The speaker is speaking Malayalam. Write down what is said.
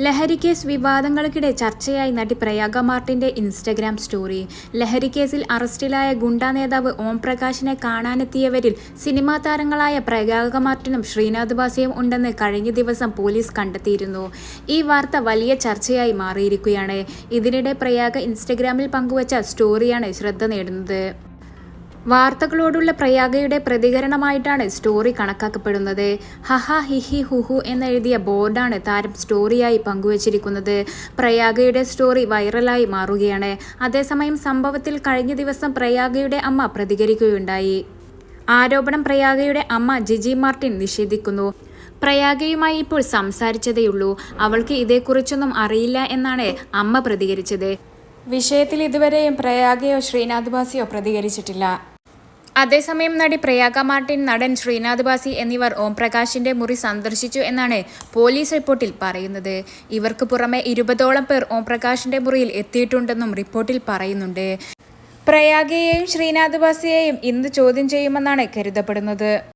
ലഹരി കേസ് വിവാദങ്ങൾക്കിടെ ചർച്ചയായി നടി പ്രയാഗ മാർട്ടിന്റെ ഇൻസ്റ്റഗ്രാം സ്റ്റോറി. ലഹരി കേസിൽ അറസ്റ്റിലായ ഗുണ്ടാ നേതാവ് ഓം പ്രകാശിനെ കാണാനെത്തിയവരിൽ സിനിമാ താരങ്ങളായ പ്രയാഗ മാർട്ടിനും ശ്രീനാഥ് ബാസിയും ഉണ്ടെന്ന് കഴിഞ്ഞ ദിവസം പോലീസ് കണ്ടെത്തിയിരുന്നു. ഈ വാർത്ത വലിയ ചർച്ചയായി മാറിയിരിക്കുകയാണ്. ഇതിനിടെ പ്രയാഗ ഇൻസ്റ്റഗ്രാമിൽ പങ്കുവച്ച സ്റ്റോറിയാണ് ശ്രദ്ധ നേടുന്നത്. വാർത്തകളോടുള്ള പ്രയാഗയുടെ പ്രതികരണമായിട്ടാണ് സ്റ്റോറി കണക്കാക്കപ്പെടുന്നത്. ഹഹ ഹിഹി ഹുഹു എന്നെഴുതിയ ബോർഡാണ് താരം സ്റ്റോറിയായി പങ്കുവച്ചിരിക്കുന്നത്. പ്രയാഗയുടെ സ്റ്റോറി വൈറലായി മാറുകയാണ്. അതേസമയം സംഭവത്തിൽ കഴിഞ്ഞ ദിവസം പ്രയാഗയുടെ അമ്മ പ്രതികരിക്കുകയുണ്ടായി. ആരോപണം പ്രയാഗയുടെ അമ്മ ജിജി മാർട്ടിൻ നിഷേധിക്കുന്നു. പ്രയാഗയുമായി ഇപ്പോൾ സംസാരിച്ചതേയുള്ളൂ. അവൾക്ക് ഇതേക്കുറിച്ചൊന്നും അറിയില്ല എന്നാണ് അമ്മ പ്രതികരിച്ചത്. വിഷയത്തിൽ ഇതുവരെയും പ്രയാഗയോ ശ്രീനാഥ് ബാസിയോ പ്രതികരിച്ചിട്ടില്ല. അതേസമയം നടി പ്രയാഗ മാർട്ടിൻ നടൻ ശ്രീനാഥ് ബാസി എന്നിവർ ഓംപ്രകാശിന്റെ മുറി സന്ദർശിച്ചു എന്നാണ് പോലീസ് റിപ്പോർട്ടിൽ പറയുന്നത്. ഇവർക്ക് പുറമെ ഇരുപതോളം പേർ ഓംപ്രകാശിന്റെ മുറിയിൽ എത്തിയിട്ടുണ്ടെന്നും റിപ്പോർട്ടിൽ പറയുന്നുണ്ട്. പ്രയാഗയെയും ശ്രീനാഥ് ബാസിയെയും ഇന്ന് ചോദ്യം ചെയ്യുമെന്നാണ് കരുതപ്പെടുന്നത്.